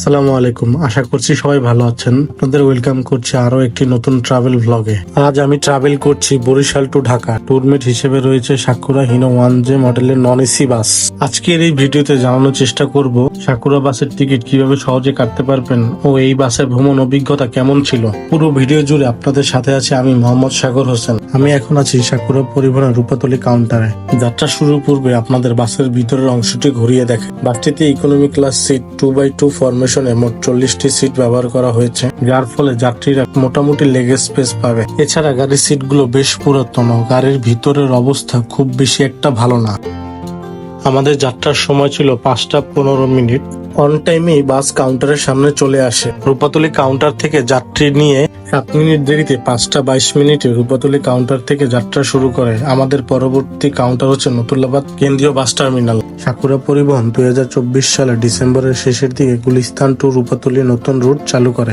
আসসালামু আলাইকুম। আশা করছি সবাই ভালো আছেন। আপনাদের ওয়েলকাম করছি আরও একটি নতুন ট্রাভেল ভ্লগে আজ আমি ট্রাভেল করছি বরিশাল টু ঢাকা। ট্যুরমেট হিসেবে রয়েছে সাকুরা হিনো ওয়ান জে মডেলের নন এসি বাস আজকের এই ভিডিওতে জানানোর চেষ্টা করব, সাকুরা বাসের টিকিট কীভাবে সহজে কাটতে পারবেন ও এই বাসের ভ্রমণ অভিজ্ঞতা কেমন ছিল। পুরো ভিডিও জুড়ে আপনাদের সাথে আছে আমি মোহাম্মদ সাগর হোসেন। আমি এখন আছি সাকুরা পরিবহনের রূপাতলি কাউন্টারে যাত্রা শুরুর পূর্বে আপনাদের বাসের ভিতরের অংশটি ঘুরিয়ে দেখে বাসটিতে economy class seat two by two ফরমেশনে মোট চল্লিশটি সিট ব্যবহার করা হয়েছে, যার ফলে যাত্রীরা মোটামুটি লেগে স্পেস পাবে। এছাড়া গাড়ির সিটগুলো বেশ পুরাতন গাড়ির ভিতরের অবস্থা খুব বেশি একটা ভালো না। আমাদের যাত্রার সময় ছিল পাঁচটা পনেরো মিনিট। অন টাইমেই বাস কাউন্টারের সামনে চলে আসে। রূপাতলি কাউন্টার থেকে যাত্রী নিয়ে সাত মিনিট দেরিতে পাঁচটা বাইশ মিনিটে রূপাতলি কাউন্টার থেকে যাত্রা শুরু করে। আমাদের পরবর্তী কাউন্টার হচ্ছে নতুল্লাবাদ কেন্দ্রীয় বাস টার্মিনাল সাকুরা পরিবহন দুই সালে ডিসেম্বরের শেষের দিকে গুলিস্তান টু রূপাতলি নতুন রুট চালু করে।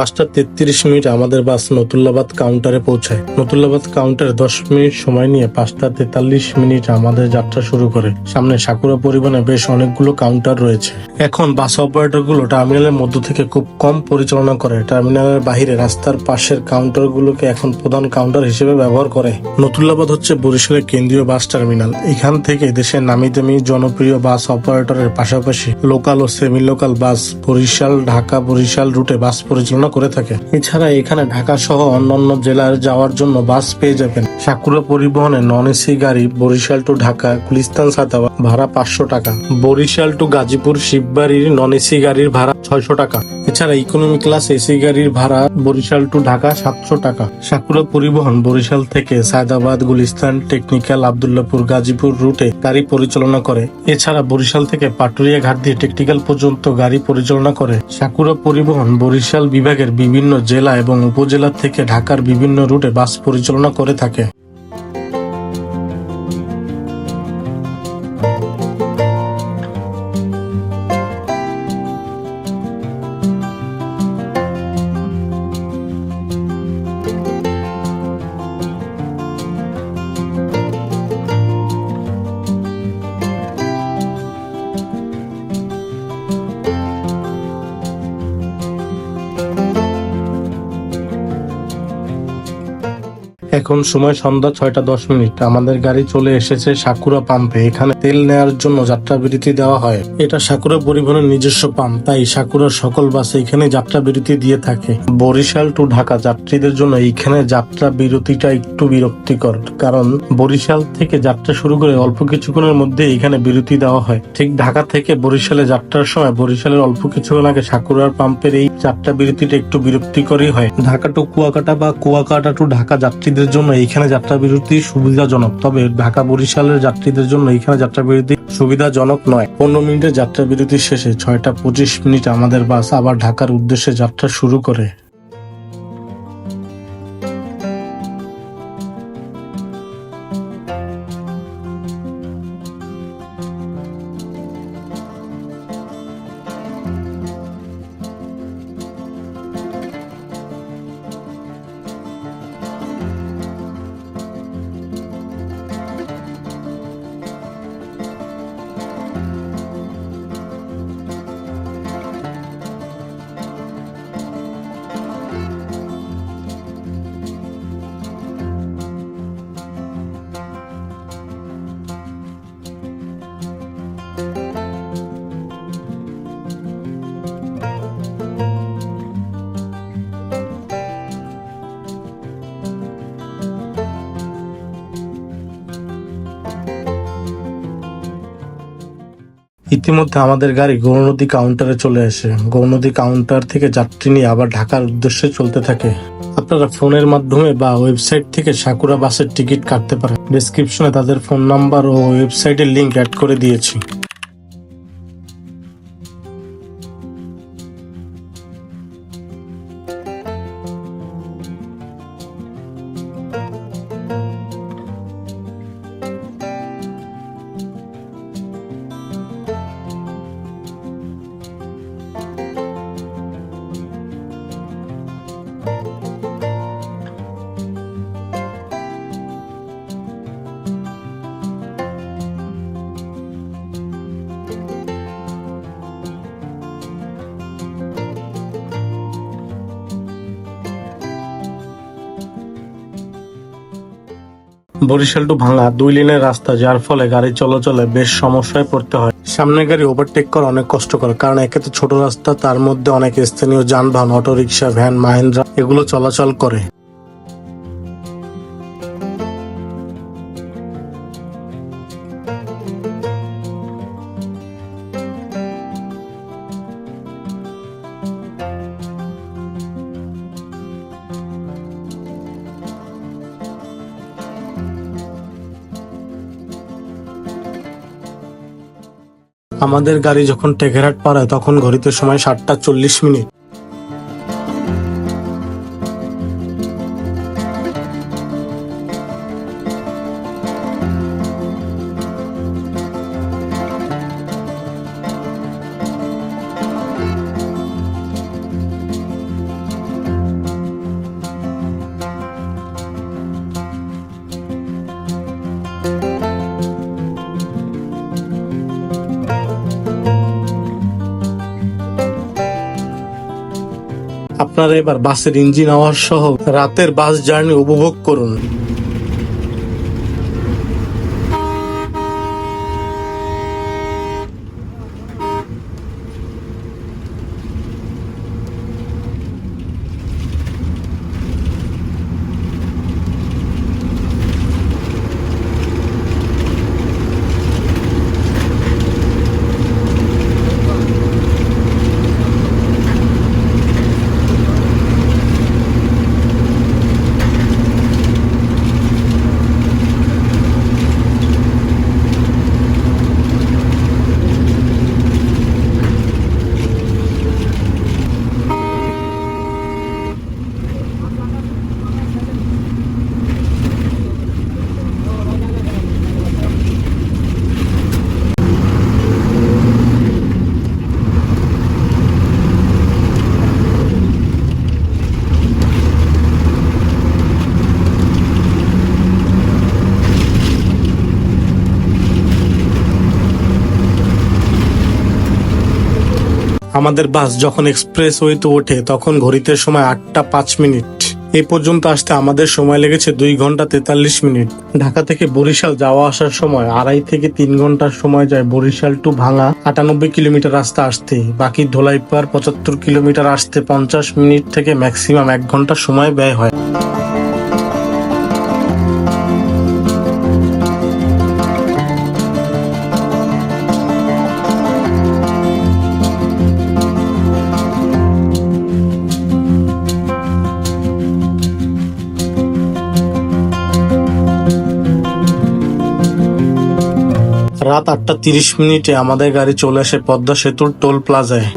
পাঁচটা তেত্রিশ মিনিট আমাদের বাস নতুল্লাবাদ কাউন্টারে পৌঁছায়। নতুল্লাবাদ কাউন্টার দশ মিনিট সময় নিয়ে পাঁচটা তেতাল্লিশ মিনিট আমাদের যাত্রা শুরু করে। সামনে সাকুরা পরিবহনে বেশ অনেকগুলো কাউন্টার রয়েছে। এখন বাস অপারেটরগুলো টার্মিনালের মধ্য থেকে খুব কম পরিচালনা করে। টার্মিনালের বাহিরে রাস্তার পাশের কাউন্টার গুলোকে এখন প্রধান কাউন্টার হিসেবে ব্যবহার করে। নতুল্লাবাদ হচ্ছে বরিশালের কেন্দ্রীয় বাস টার্মিনাল এখান থেকে দেশের নামি দামি জনপ্রিয় বাস অপারেটরের পাশাপাশি লোকাল ও semi local bus Barishal, Dhaka Barishal রুটে বাস পরিচালনা করে থাকে। এছাড়া এখানে ঢাকা সহ অন্যান্য জেলার যাওয়ার জন্য বাস পেয়ে যাবেন। সাকুরা পরিবহনে নন এসি গাড়ি, বরিশাল টু ঢাকা, গুলিস্তান, সাতাবা, ভাড়া পাঁচশো টাকা। বরিশাল টু গাজীপুর, শিববাড়ির নন এসি গাড়ির ভাড়া ছয়শো টাকা। এছাড়া ইকোনমি ক্লাস এসি গাড়ির ভাড়া বরিশাল টু ঢাকা সাতশো টাকা। সাকুরা পরিবহন বরিশাল থেকে সায়দাবাদ, গুলিস্তান টেকনিক্যাল আবদুল্লাপুর, গাজীপুর রুটে গাড়ি পরিচালনা করে। এছাড়া বরিশাল থেকে পাটুরিয়া ঘাট দিয়ে টেকনিক্যাল পর্যন্ত গাড়ি পরিচালনা করে। সাকুরা পরিবহন বরিশাল বিভাগের বিভিন্ন জেলা এবং উপজেলা থেকে ঢাকার বিভিন্ন রুটে বাস পরিচালনা করে থাকে। এখন সময় সন্ধ্যা ছয়টা দশ মিনিট। আমাদের গাড়ি চলে এসেছে সাকুরা পাম্পে। এখানে তেল নেওয়ার জন্য যাত্রা বিরতি দেওয়া হয়। এটা সাকুরা পরিবহনের নিজস্ব পাম্প, তাই সাকুরার সকল বাসে এখানে যাত্রা বিরতি দিয়ে থাকে। বরিশাল টু ঢাকা যাত্রীদের জন্য এইখানে যাত্রা বিরতিটা একটু বিরক্তিকর, কারণ বরিশাল থেকে যাত্রা শুরু করে অল্প কিছুক্ষণের মধ্যে এখানে বিরতি দেওয়া হয়। ঠিক ঢাকা থেকে বরিশালে যাত্রার সময় বরিশালের অল্প কিছুক্ষণ আগে সাকুরার পাম্পের এই যাত্রা বিরতিটা একটু বিরক্তিকরই হয়। ঢাকা টু কুয়াকাটা বা কুয়াকাটা টু ঢাকা যাত্রীদের জন্য এইখানে যাত্রা বিরতি সুবিধাজনক। তবে ঢাকা বরিশালের যাত্রীদের জন্য এইখানে যাত্রা বিরতি সুবিধাজনক নয়। পনেরো মিনিটের যাত্রা বিরতি শেষে ছয়টা পঁচিশ মিনিট আমাদের বাস আবার ঢাকার উদ্দেশ্যে যাত্রা শুরু করে। ইতিমধ্যে আমাদের গাড়ি গৌরনদী কাউন্টারে চলে আসে। গৌরনদী কাউন্টার থেকে যাত্রী নিয়ে আবার ঢাকার উদ্দেশ্যে চলতে থাকে। আপনারা ফোনের মাধ্যমে বা ওয়েবসাইট থেকে সাকুরা বাসের টিকিট কাটতে পারেন। ডিসক্রিপশনে তাদের ফোন নাম্বার ও ওয়েবসাইটের লিঙ্ক অ্যাড করে দিয়েছি। বরিশাল টু ভাঙা দুই লেনের রাস্তা, যার ফলে গাড়ি চলাচলে বেশ সমস্যায় পড়তে হয়। সামনের গাড়ি ওভারটেক করা অনেক কষ্টকর, কারণ একে তো ছোট রাস্তা, তার মধ্যে অনেক স্থানীয় যানবাহন, অটোরিকশা, ভ্যান, মাহিন্দ্রা, এগুলো চলাচল করে। আমাদের গাড়ি যখন টেকেরহাট পাড়ায় তখন ঘড়িতে সময় সাতটা চল্লিশ মিনিট। আপনারা এবার বাসের ইঞ্জিন আওয়াজ সহ রাতের বাস জার্নি উপভোগ করুন। আমাদের বাস যখন এক্সপ্রেস ওয়েতে ওঠে, তখন ঘড়িতে সময় আটটা পাঁচ মিনিট। এ পর্যন্ত আসতে আমাদের সময় লেগেছে দুই ঘণ্টা তেতাল্লিশ মিনিট। ঢাকা থেকে বরিশাল যাওয়া আসার সময় আড়াই থেকে তিন ঘণ্টার সময় যায় বরিশাল টু ভাঙা আটানব্বই কিলোমিটার রাস্তা আসতে বাকি ধোলাইপার পঁচাত্তর কিলোমিটার আসতে পঞ্চাশ মিনিট থেকে ম্যাক্সিমাম এক ঘণ্টা সময় ব্যয় হয়। রাত আটটা তিরিশ মিনিটে আমাদের গাড়ি চলে আসে পদ্মা সেতুর টোল প্লাজায়।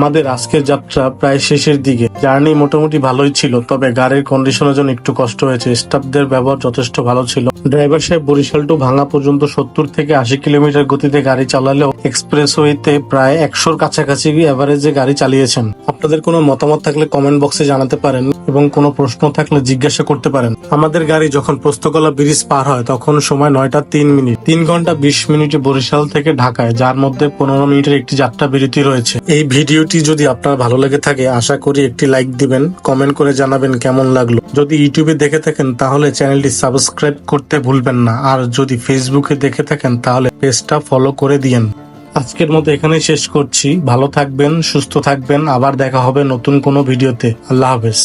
আমাদের আজকের যাত্রা প্রায় শেষের দিকে। জার্নি মোটামুটি ভালোই ছিল, তবে গাড়ির কন্ডিশনের জন্য একটু কষ্ট হয়েছে। স্টাফদের ব্যবহার যথেষ্ট ভালো ছিল। ড্রাইভার সাহেব বরিশাল টু ভাঙা পর্যন্ত সত্তর থেকে আশি কিলোমিটার গতিতে গাড়ি চালালেও এক্সপ্রেসওয়েতে প্রায় একশোর কাছাকাছি এভারেজে গাড়ি চালিয়েছেন। আপনাদের কোনো মতামত থাকলে কমেন্ট বক্সে জানাতে পারেন এবং কোনো প্রশ্ন থাকলে জিজ্ঞাসা করতে পারেন। আমাদের গাড়ি যখন পোস্তকলা ব্রিজ পার হয়, তখন সময় নয়টা তিন মিনিট, তিন ঘণ্টা বিশ মিনিটে বরিশাল থেকে ঢাকায়, যার মধ্যে পনেরো মিনিটের একটি যাত্রা বিরতি রয়েছে। এই ভিডিওটি যদি আপনার ভালো লেগে থাকে, আশা করি একটি লাইক দিবেন কমেন্ট করে জানাবেন কেমন লাগল। যদি ইউটিউবে দেখে থাকেন, তাহলে চ্যানেলটি সাবস্ক্রাইব করতে ভুলবেন না। আর যদি ফেসবুকে দেখে থাকেন, তাহলে পেজটা ফলো করে দিয়েন। আজকের মতো এখানেই শেষ করছি। ভালো থাকবেন, সুস্থ থাকবেন। আবার দেখা হবে নতুন কোনো ভিডিওতে। আল্লাহ হাফেজ।